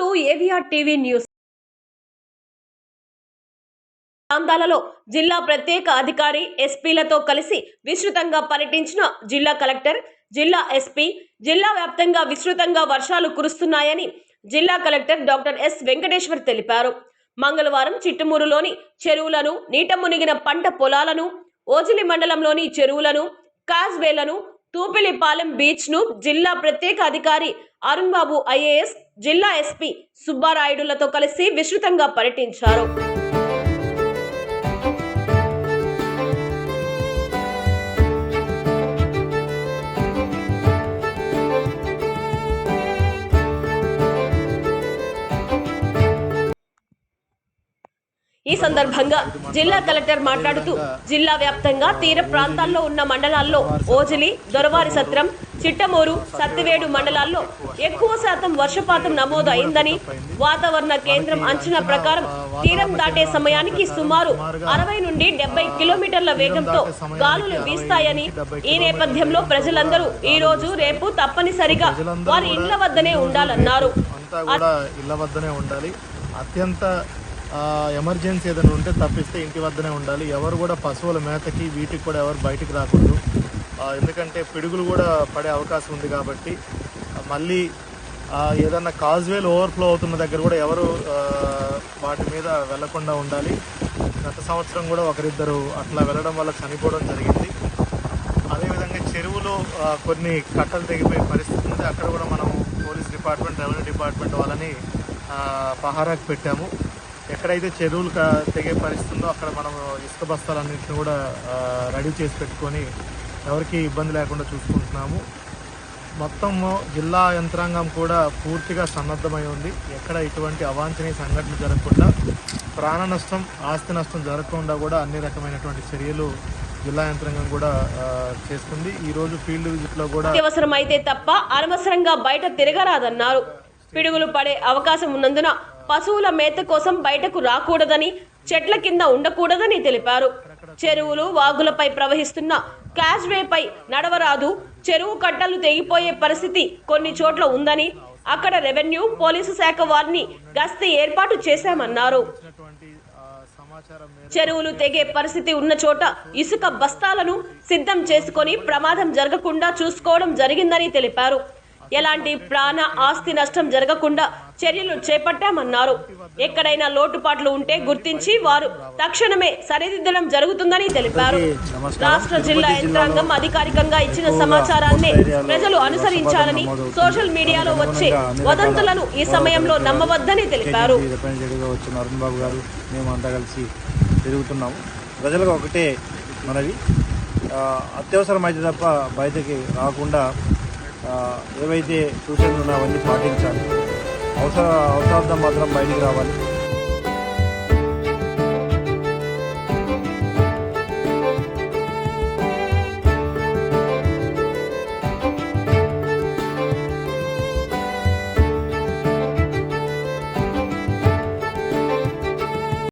To AVR TV news. ప్రాంతాలలో జిల్లా ప్రత్యేక అధికారి ఎస్పీలతో కలిసి విస్తృతంగా పర్యటించిన జిల్లా కలెక్టర్ జిల్లా ఎస్పీ జిల్లా వ్యాప్తంగా విస్తృతంగా వర్షాలు కురుస్తున్నాయని జిల్లా కలెక్టర్ డాక్టర్ ఎస్ వెంకటేశ్వర్ తెలిపారు. మంగళవారం చిట్టుమూరులోని చెరువులను నీట మునిగిన పంట పొలాలను ఓజిలి మండలంలోని చెరువులను కాజ్వేలను తూపిలిపాలెం బీచ్ను జిల్లా ప్రత్యేక అధికారి అరుణ్ బాబు ఐఏఎస్ జిల్లా ఎస్పీ సుబ్బారాయుడులతో కలిసి విస్తృతంగా పర్యటించారు. ఈ సందర్భంగా జిల్లా కలెక్టర్ మాట్లాడుతూ జిల్లా వ్యాప్తంగా తీర ప్రాంతాల్లో ఉన్న మండలాల్లో ఓజిలి దొరవారి సత్రం చిట్టమూరు సత్తివేడు మండలాల్లో ఎక్కువ శాతం వర్షపాతం నమోదు అయిందని వాతావరణ కేంద్రం అంచనా ప్రకారం తీరం దాటే సమయానికి సుమారు అరవై నుండి డెబ్బై కిలోమీటర్ల వేగంతో గాలులు వీస్తాయని ఈ నేపథ్యంలో ప్రజలందరూ ఈ రోజు రేపు తప్పనిసరిగా వారి ఇళ్ళ వద్దనే ఉండాలన్నారు. వద్దనే ఉండాలి. అత్యంత ఎమర్జెన్సీ ఏదైనా ఉంటే తప్పిస్తే ఇంటి వద్దనే ఉండాలి. ఎవరు కూడా పశువుల మేతకి వీటికి కూడా ఎవరు బయటికి రాకూడదు. ఎందుకంటే పిడుగులు కూడా పడే అవకాశం ఉంది కాబట్టి మళ్ళీ ఏదన్నా కాజ్వేల్ ఓవర్ఫ్లో అవుతున్న దగ్గర కూడా ఎవరు వాటి మీద వెళ్ళకుండా ఉండాలి. గత సంవత్సరం కూడా ఒకరిద్దరు అట్లా వెళ్ళడం వల్ల చనిపోవడం జరిగింది. అదేవిధంగా చెరువులో కొన్ని కట్టలు తెగిపోయే పరిస్థితి ఉంది. అక్కడ కూడా మనం పోలీస్ డిపార్ట్మెంట్ రెవెన్యూ డిపార్ట్మెంట్ వాళ్ళని పహారాకు పెట్టాము. ఎక్కడైతే చెరువులు తెగే పరిస్థితి ఉందో అక్కడ మనం ఇసుక బస్తాలన్నింటినీ కూడా రెడీ చేసి పెట్టుకొని ఎవరికి ఇబ్బంది లేకుండా చూసుకుంటున్నాము. మొత్తం జిల్లా యంత్రాంగం కూడా పూర్తిగా సన్నద్ధమై ఉంది. ఎక్కడ ఇటువంటి అవాంఛనీయ సంఘటనలు జరగకుండా ప్రాణ నష్టం ఆస్తి నష్టం జరగకుండా కూడా అన్ని రకమైనటువంటి చర్యలు జిల్లా యంత్రాంగం కూడా చేస్తుంది. ఈ రోజు ఫీల్డ్ విజిట్లో కూడా అవసరమైతే తప్ప అనవసరంగా బయట తిరగరాదన్నారు. పిడుగులు పడే అవకాశం ఉన్నందున పశువుల మేత కోసం బయటకు రాకూడదని చెట్ల కింద ఉండకూడదని తెలిపారు. చెరువులు వాగులపై ప్రవహిస్తున్న క్లాజ్వేపై నడవరాదు. చెరువు కట్టలు తెగిపోయే పరిస్థితి కొన్ని చోట్ల ఉందని అక్కడ రెవెన్యూ పోలీసు శాఖ వారిని గస్తీ ఏర్పాటు చేశామన్నారు. చెరువులు తెగే పరిస్థితి ఉన్న చోట ఇసుక బస్తాలను సిద్ధం చేసుకొని ప్రమాదం జరగకుండా చూసుకోవడం జరిగిందని తెలిపారు. ఎలాంటి ప్రాణ ఆస్తి నష్టం జరగకుండా చర్యలు చేపట్టామన్నారు. ఎక్కడైనా లోటుపాట్లు ఉంటే గుర్తించి వారు తక్షణమే సరిదిద్దడం జరుగుతుందని తెలిపారు. రాష్ట్ర జిల్లా యంత్రాంగం అధికారికంగా ఇచ్చిన సమాచారాన్ని ప్రజలు అనుసరించాలని సోషల్ మీడియాలో వచ్చే వదంతులను ఈ సమయంలో నమ్మవద్దని తెలిపారు. తిరుగుతున్నాము. ప్రజలకు ఒకటే అత్యవసరమైతే తప్ప బయటకి రాకుండా ఏవైతే సూచనలు ఉన్నాయో అవన్నీ పాటించాలి. అవసర అవసరార్థం మాత్రం బయటికి రావాలి.